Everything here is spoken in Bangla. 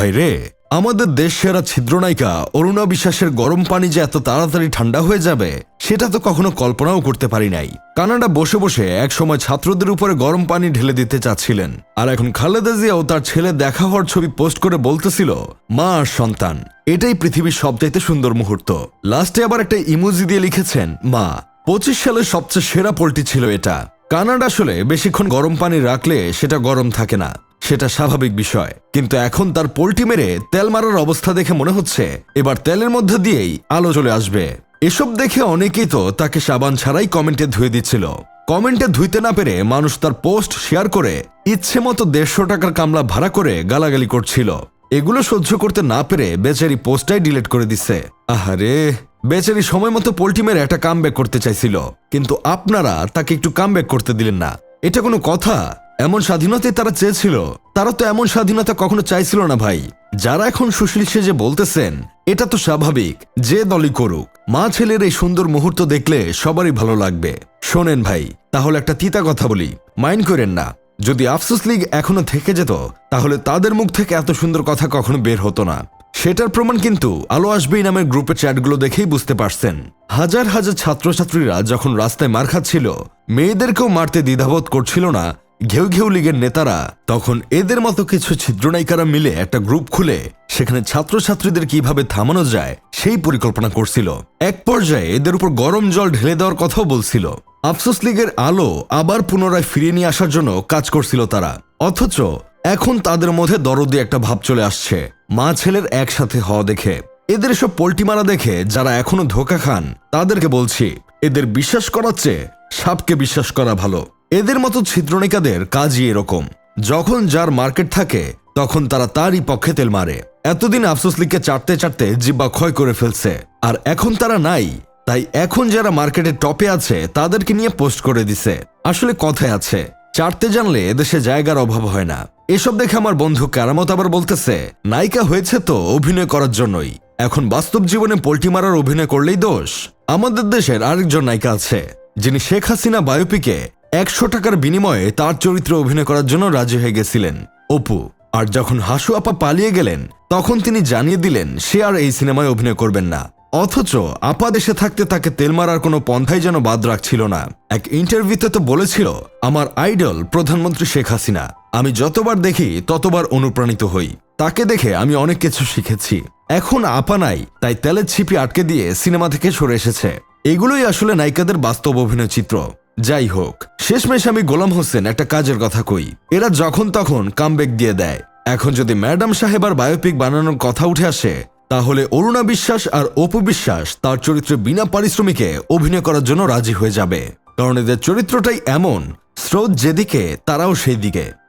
ভাই রে আমাদের দেশ সেরা ছিদ্রনায়িকা অরুণা বিশ্বাসের গরম পানি যে এত তাড়াতাড়ি ঠান্ডা হয়ে যাবে, সেটা তো কখনো কল্পনাও করতে পারি নাই। কানাডা বসে বসে এক সময় ছাত্রদের উপরে গরম পানি ঢেলে দিতে চাচ্ছিলেন। আর এখন খালেদা জিয়াও তার ছেলে দেখা হওয়ার ছবি পোস্ট করে বলতেছিল, মা আর সন্তান, এটাই পৃথিবীর সবচাইতে সুন্দর মুহূর্ত। লাস্টে আবার একটা ইমোজি দিয়ে লিখেছেন, মা, পঁচিশ সালের সবচেয়ে সেরা পোলটি ছিল এটা। কানাডা আসলে বেশিক্ষণ গরম পানি রাখলে সেটা গরম থাকে না। সেটা স্বাভাবিক বিষয়। কিন্তু এখন তার পোল্টি মেরে তেল মারার অবস্থা দেখে মনে হচ্ছে, এবার তেলের মধ্যে দিয়েই আলো চলে আসবে। এসব দেখে অনেকেই তো তাকে সাবান ছাড়াই কমেন্টে ধুয়ে দিচ্ছিল। কমেন্টে ধুইতে না পেরে মানুষ তার পোস্ট শেয়ার করে ইচ্ছে মতো দেড়শো টাকার কামলা ভাড়া করে গালাগালি করছিল। এগুলো সহ্য করতে না পেরে বেচারি পোস্টটাই ডিলিট করে দিচ্ছে আহারে, বেচারি সময় মতো পোল্টি মেরে একটা কামব্যাক করতে চাইছিল। কিন্তু আপনারা তাকে একটু কামব্যাক করতে দিলেন না। এটা কোনো কথা? এমন স্বাধীনতাই তারা চেয়েছিল। তারা তো এমন স্বাধীনতা কখনো চাইছিল না ভাই। যারা এখন সুশীল সেজে বলতেছেন, এটা তো স্বাভাবিক, যে দলই করুক। মা ছেলের এই সুন্দর মুহূর্ত দেখলে সবারই ভালো লাগবে। শোনেন ভাই, তাহলে একটা তিতা কথা বলি। মাইন্ড করেন না। যদি আফসোস লীগ এখনও থেকে যেত, তাহলে তাদের মুখ থেকে এত সুন্দর কথা কখনো বের হতো না। সেটার প্রমাণ কিন্তু আলো আসবেই নামের গ্রুপের চ্যাটগুলো দেখেই বুঝতে পারছেন। হাজার হাজার ছাত্রছাত্রীরা যখন রাস্তায় মার খাচ্ছিল, মেয়েদেরকেও মারতে দ্বিধাবোধ করছিল না ঘেউ ঘেউ লীগের নেতারা তখন এদের মতো কিছু ছিদ্রনায়িকারা মিলে একটা গ্রুপ খুলে সেখানে ছাত্রছাত্রীদের কীভাবে থামানো যায় সেই পরিকল্পনা করছিল। এক পর্যায়ে এদের উপর গরম জল ঢেলে দেওয়ার কথাও বলছিল। আফসোস লীগের আলো আবার পুনরায় ফিরিয়ে নিয়ে আসার জন্য কাজ করছিল তারা। অথচ এখন তাদের মধ্যে দরদি একটা ভাব চলে আসছে, মা ছেলের একসাথে হওয়া দেখে। এদের সব পোল্টি মারা দেখে যারা এখনও ধোকা খান, তাদেরকে বলছি, এদের বিশ্বাস করার চেয়ে সাপকে বিশ্বাস করা ভালো। এদের মতো ছিদ্রনিকাদের কাজই এরকম। যখন যার মার্কেট থাকে, তখন তারা তারই পক্ষে তেল মারে। এতদিন আফসোস লিগকে চাটতে চাটতে জিব্বা ক্ষয় করে ফেলছে। আর এখন তারা নাই, তাই এখন যারা মার্কেটে টপে আছে, তাদেরকে নিয়ে পোস্ট করে দিছে। আসলে কথায় আছে, চাটতে জানলে এদেশে জায়গার অভাব হয় না। এসব দেখে আমার বন্ধু কারামত আবার বলতেছে, নায়িকা হয়েছে তো অভিনয় করার জন্যই। এখন বাস্তব জীবনে পোল্টি মারার অভিনয় করলেই দোষ। আমাদের দেশের আরেকজন নায়িকা আছে, যিনি শেখ হাসিনা বায়োপিকে একশো টাকার বিনিময়ে তার চরিত্রে অভিনয় করার জন্য রাজি হয়ে গেছিলেন অপু। আর যখন হাসু আপা পালিয়ে গেলেন, তখন তিনি জানিয়ে দিলেন, সে আর এই সিনেমায় অভিনয় করবেন না। অথচ আপা দেশে থাকতে তাকে তেল মারার কোনো পন্থাই যেন বাদ রাখছিল না। এক ইন্টারভিউতে তো বলেছিল, আমার আইডল প্রধানমন্ত্রী শেখ হাসিনা। আমি যতবার দেখি, ততবার অনুপ্রাণিত হই। তাকে দেখে আমি অনেক কিছু শিখেছি। এখন আপা নাই, তাই তেলের ছিপি আটকে দিয়ে সিনেমা থেকে সরে এসেছে। এগুলোই আসলে নায়িকাদের বাস্তব অভিনয় চিত্র। যাই হোক, শেষমেশ আমি গোলাম হোসেন একটা কাজের কথা কই। এরা যখন তখন কামব্যাক দিয়ে দেয়। এখন যদি ম্যাডাম সাহেবার বায়োপিক বানানোর কথা উঠে আসে, তাহলে অরুণা বিশ্বাস আর অপু বিশ্বাস তার চরিত্রে বিনা পারিশ্রমিকে অভিনয় করার জন্য রাজি হয়ে যাবে। কারণ এদের চরিত্রটাই এমন, স্রোত যেদিকে, তারাও সেই দিকে